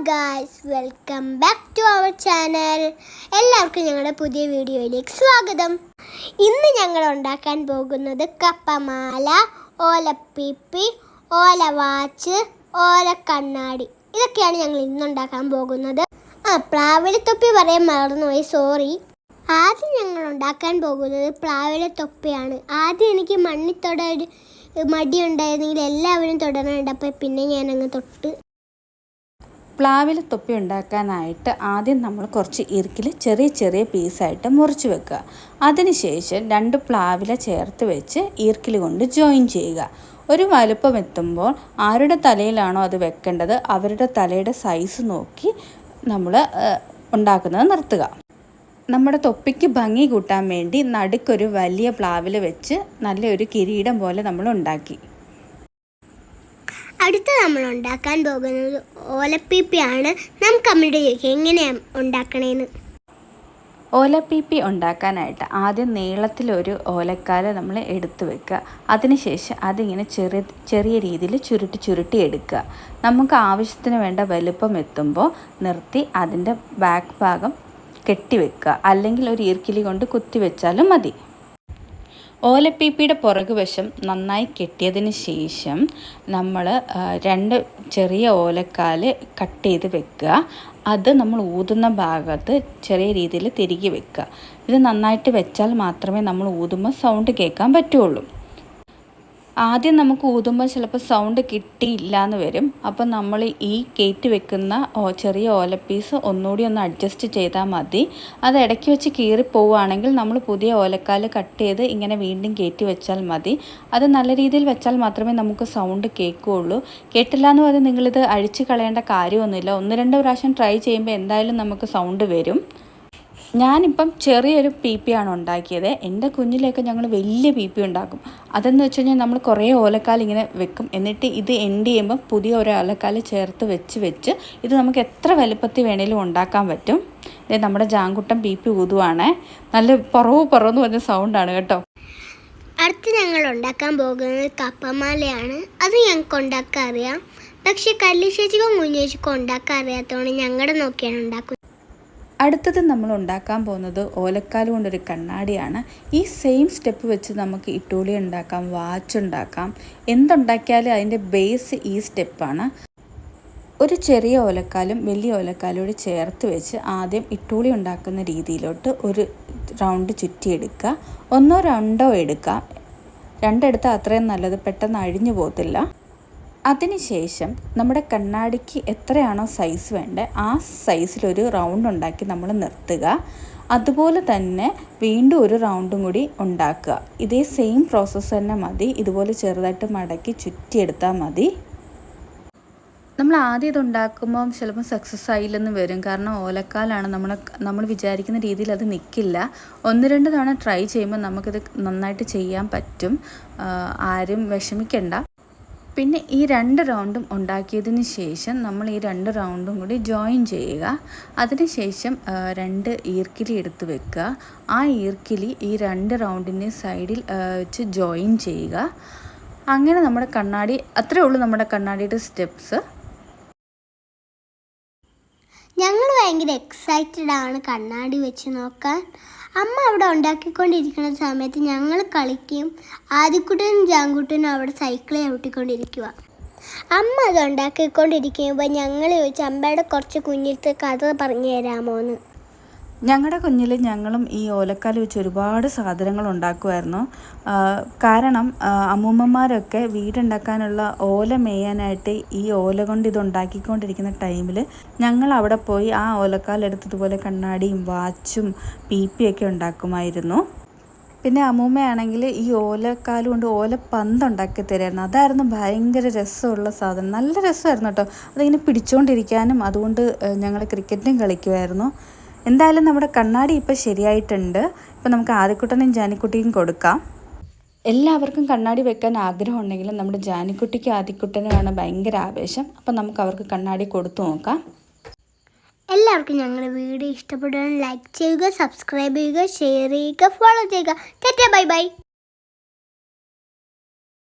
Guys welcome back to our channel എല്ലാവർക്കും ഞങ്ങളുടെ പുതിയ വീഡിയോയിലേക്ക് സ്വാഗതം. ഇന്ന് ഞങ്ങൾ ഉണ്ടാക്കാൻ പോകുന്നത് കപ്പമാല ഓലപ്പീപ്പി ഓല വാച്ച് ഓല കണ്ണാടി ഇതൊക്കെയാണ് ഞങ്ങൾ ഇന്ന് ഉണ്ടാക്കാൻ പോകുന്നത്. ആ പ്ലാവിലത്തൊപ്പി പറയാൻ മറന്നുപോയി. സോറി ആദ്യം ഞങ്ങൾ ഉണ്ടാക്കാൻ പോകുന്നത് പ്ലാവിലത്തൊപ്പിയാണ്. ആദ്യം എനിക്ക് മണ്ണിൽ തൊടാൻ ഒരു മടിയുണ്ടായിരുന്നെങ്കിൽ എല്ലാവരും തൊടണുണ്ട്. അപ്പോൾ പിന്നെ ഞാനങ്ങ് തൊട്ട് പ്ലാവില തൊപ്പി ഉണ്ടാക്കാനായിട്ട് ആദ്യം നമ്മൾ കുറച്ച് ഇറുക്കിൽ ചെറിയ ചെറിയ പീസായിട്ട് മുറിച്ച് വെക്കുക. അതിനുശേഷം രണ്ട് പ്ലാവില ചേർത്ത് വെച്ച് ഈർക്കിൽ കൊണ്ട് ജോയിൻ ചെയ്യുക. ഒരു വലുപ്പം എത്തുമ്പോൾ ആരുടെ തലയിലാണോ അത് വെക്കേണ്ടത് അവരുടെ തലയുടെ സൈസ് നോക്കി നമ്മൾ ഉണ്ടാക്കുന്നത് നിർത്തുക. നമ്മുടെ തൊപ്പിക്ക് ഭംഗി കൂട്ടാൻ വേണ്ടി നടുക്കൊരു വലിയ പ്ലാവിൽ വെച്ച് നല്ലൊരു കിരീടം പോലെ നമ്മൾ ഉണ്ടാക്കി. അടുത്ത നമ്മൾ ഉണ്ടാക്കാൻ പോകുന്നത് ഓലപ്പീപ്പിയാണ്. നമുക്ക് അമ്മയുടെ എങ്ങനെയാണ് ഉണ്ടാക്കണേന്ന്? ഓലപ്പീപ്പി ഉണ്ടാക്കാനായിട്ട് ആദ്യം നീളത്തിലൊരു ഓലക്കാല നമ്മൾ എടുത്തു വെക്കുക. അതിനുശേഷം അതിങ്ങനെ ചെറിയ ചെറിയ രീതിയിൽ ചുരുട്ടി ചുരുട്ടി എടുക്കുക. നമുക്ക് ആവശ്യത്തിന് വേണ്ട വലുപ്പം എത്തുമ്പോൾ നിർത്തി അതിന്റെ ബാക്ക് ഭാഗം കെട്ടിവെക്കുക അല്ലെങ്കിൽ ഒരു ഈർക്കിലി കൊണ്ട് കുത്തി വെച്ചാലും മതി. ഓലപ്പീപ്പിയുടെ പുറകുവശം നന്നായി കെട്ടിയതിന് ശേഷം നമ്മൾ രണ്ട് ചെറിയ ഓലക്കാൽ കട്ട് ചെയ്ത് വെക്കുക. അത് നമ്മൾ ഊതുന്ന ഭാഗത്ത് ചെറിയ രീതിയിൽ തിരികെ വെക്കുക. ഇത് നന്നായിട്ട് വെച്ചാൽ മാത്രമേ നമ്മൾ ഊതുമ്പോൾ സൗണ്ട് കേൾക്കാൻ പറ്റുള്ളൂ. ആദ്യം നമുക്ക് ഊതുമ്പോൾ ചിലപ്പോൾ സൗണ്ട് കിട്ടിയില്ല എന്ന് വരും. അപ്പോൾ നമ്മൾ ഈ കയറ്റി വെക്കുന്ന ചെറിയ ഓലപ്പീസ് ഒന്നുകൂടി ഒന്ന് അഡ്ജസ്റ്റ് ചെയ്താൽ മതി. അത് ഇടയ്ക്ക് വെച്ച് കീറി പോവുകയാണെങ്കിൽ നമ്മൾ പുതിയ ഓലക്കാൽ കട്ട് ചെയ്ത് ഇങ്ങനെ വീണ്ടും കയറ്റി വെച്ചാൽ മതി. അത് നല്ല രീതിയിൽ വെച്ചാൽ മാത്രമേ നമുക്ക് സൗണ്ട് കേൾക്കുകയുള്ളൂ. കേട്ടില്ല എന്ന് പറഞ്ഞാൽ നിങ്ങളിത് അഴിച്ച് കളയേണ്ട കാര്യമൊന്നുമില്ല. ഒന്ന് രണ്ട് പ്രാവശ്യം ട്രൈ ചെയ്യുമ്പോൾ എന്തായാലും നമുക്ക് സൗണ്ട് വരും. ഞാനിപ്പം ചെറിയൊരു പി പി ആണ് ഉണ്ടാക്കിയത്. എന്റെ കുഞ്ഞിലൊക്കെ ഞങ്ങൾ വലിയ പി പി ഉണ്ടാക്കും. അതെന്ന് വെച്ച് കഴിഞ്ഞാൽ നമ്മൾ കുറേ ഓലക്കാൽ ഇങ്ങനെ വെക്കും. എന്നിട്ട് ഇത് എൻഡ് ചെയ്യുമ്പോൾ പുതിയ ഒരു ഓലക്കാൽ ചേർത്ത് വെച്ച് വെച്ച് ഇത് നമുക്ക് എത്ര വലുപ്പത്തിൽ വേണേലും ഉണ്ടാക്കാൻ പറ്റും. നമ്മുടെ ജാങ്കുട്ടൻ പി പി ഊതുവാണ്. നല്ല പുറവ് പുറവെന്ന് പറഞ്ഞ സൗണ്ടാണ് കേട്ടോ. അടുത്ത് ഞങ്ങൾ ഉണ്ടാക്കാൻ പോകുന്നത് കപ്പമാലയാണ്. അത് ഞങ്ങൾക്ക് ഉണ്ടാക്കാൻ അറിയാം. പക്ഷെ കല്ലിശേച്ചിക്കും കുഞ്ഞേച്ചിക്കും ഉണ്ടാക്കാൻ അറിയാത്തതുകൊണ്ട് ഞങ്ങളുടെ നോക്കിയാണ് ഉണ്ടാക്കുന്നത്. അടുത്തത് നമ്മൾ ഉണ്ടാക്കാൻ പോകുന്നത് ഓലക്കാൽ കൊണ്ടൊരു കണ്ണാടിയാണ്. ഈ സെയിം സ്റ്റെപ്പ് വെച്ച് നമുക്ക് ഇട്ടൂളി ഉണ്ടാക്കാം വാച്ച് ഉണ്ടാക്കാം. എന്തുണ്ടാക്കിയാലും അതിന്റെ ബേസ് ഈ സ്റ്റെപ്പാണ് ഒരു ചെറിയ ഓലക്കാലും വലിയ ഓലക്കാലും ചേർത്ത് വെച്ച് ആദ്യം ഇട്ടൂളി ഉണ്ടാക്കുന്ന രീതിയിലോട്ട് ഒരു റൗണ്ട് ചുറ്റിയെടുക്കുക. ഒന്നോ രണ്ടോ എടുക്കാം രണ്ടെടുത്താൽ അത്രയും നല്ലത് പെട്ടെന്ന് അഴിഞ്ഞു പോകത്തില്ല. അതിനുശേഷം നമ്മുടെ കണ്ണാടിക്ക് എത്രയാണോ സൈസ് വേണ്ടത് ആ സൈസിലൊരു റൗണ്ട് ഉണ്ടാക്കി നമ്മൾ നിർത്തുക. അതുപോലെ തന്നെ വീണ്ടും ഒരു റൗണ്ടും കൂടി ഉണ്ടാക്കുക. ഇതേ സെയിം പ്രോസസ്സ് തന്നെ മതി. ഇതുപോലെ ചെറുതായിട്ട് മടക്കി ചുറ്റിയെടുത്താൽ മതി. നമ്മൾ ആദ്യം ഇത് ഉണ്ടാക്കുമ്പോൾ ചിലപ്പോൾ സക്സസ് ആയില്ലെന്ന് വരും. കാരണം ഓലക്കാലാണ് നമ്മൾ നമ്മൾ വിചാരിക്കുന്ന രീതിയിൽ അത് നിൽക്കില്ല ഒന്ന് രണ്ട് തവണ ട്രൈ ചെയ്യുമ്പോൾ നമുക്കിത് നന്നായിട്ട് ചെയ്യാൻ പറ്റും. ആരും വിഷമിക്കണ്ട. പിന്നെ ഈ രണ്ട് റൗണ്ടും ഉണ്ടാക്കിയതിന് ശേഷം നമ്മൾ ഈ രണ്ട് റൗണ്ടും കൂടി ജോയിൻ ചെയ്യുക. അതിനുശേഷം രണ്ട് ഈർക്കിലി എടുത്ത് വെക്കുക. ആ ഈർക്കിലി ഈ രണ്ട് റൗണ്ടിന്റെ സൈഡിൽ വെച്ച് ജോയിൻ ചെയ്യുക. അങ്ങനെ നമ്മുടെ കണ്ണാടി അത്രേ ഉള്ളൂ നമ്മുടെ കണ്ണാടിയുടെ സ്റ്റെപ്സ് ഞങ്ങൾ ഭയങ്കര എക്സൈറ്റഡ് ആണ് കണ്ണാടി വെച്ച് നോക്കാൻ. അമ്മ അവിടെ ഉണ്ടാക്കിക്കൊണ്ടിരിക്കുന്ന സമയത്ത് ഞങ്ങൾ കളിക്കുകയും ആദ്യക്കുട്ടനും ജാങ്കുട്ടനും അവിടെ സൈക്കിൾ ചവിട്ടിക്കൊണ്ടിരിക്കുക അമ്മ അത് ഉണ്ടാക്കിക്കൊണ്ടിരിക്കുമ്പോൾ ഞങ്ങൾ ചോദിച്ചു അമ്മയുടെ കുറച്ച് കുഞ്ഞിലത്തെ കഥ പറഞ്ഞു തരാമോന്ന് ഞങ്ങളുടെ കുഞ്ഞിൽ ഞങ്ങളും ഈ ഓലക്കാൽ വെച്ച് ഒരുപാട് സാധനങ്ങൾ ഉണ്ടാക്കുമായിരുന്നു കാരണം അമ്മൂമ്മമാരൊക്കെ വീടുണ്ടാക്കാനുള്ള ഓല മേയാനായിട്ട് ഈ ഓല കൊണ്ട് ഇത് ഉണ്ടാക്കിക്കൊണ്ടിരിക്കുന്ന ടൈമിൽ ഞങ്ങൾ അവിടെ പോയി ആ ഓലക്കാൽ എടുത്തതുപോലെ കണ്ണാടിയും വാച്ചും പീപ്പിയൊക്കെ ഉണ്ടാക്കുമായിരുന്നു. പിന്നെ അമ്മൂമ്മയാണെങ്കിൽ ഈ ഓലക്കാൽ കൊണ്ട് ഓല പന്തുണ്ടാക്കി ഉണ്ടാക്കി തരുമായിരുന്നു അതായിരുന്നു ഭയങ്കര രസമുള്ള സാധനം. നല്ല രസമായിരുന്നു കേട്ടോ. അതിങ്ങനെ പിടിച്ചുകൊണ്ടിരിക്കാനും അതുകൊണ്ട് ഞങ്ങൾ ക്രിക്കറ്റും കളിക്കുമായിരുന്നു എന്തായാലും നമ്മുടെ കണ്ണാടി ഇപ്പോൾ ശരിയായിട്ടുണ്ട്. ഇപ്പോൾ നമുക്ക് ആദിക്കുട്ടനും ജാനിക്കുട്ടിയും കൊടുക്കാം. എല്ലാവർക്കും കണ്ണാടി വെക്കാൻ ആഗ്രഹം ഉണ്ടെങ്കിലും നമ്മുടെ ജാനിക്കുട്ടിക്ക് ആദിക്കുട്ടനുമാണ് ഭയങ്കര ആവേശം. അപ്പം നമുക്ക് അവർക്ക് കണ്ണാടി കൊടുത്തു നോക്കാം. എല്ലാവർക്കും ഞങ്ങളുടെ വീഡിയോ ഇഷ്ടപ്പെടുകയും ലൈക്ക് ചെയ്യുക സബ്സ്ക്രൈബ് ചെയ്യുക ഷെയർ ചെയ്യുക ഫോളോ ചെയ്യുക. Bye bye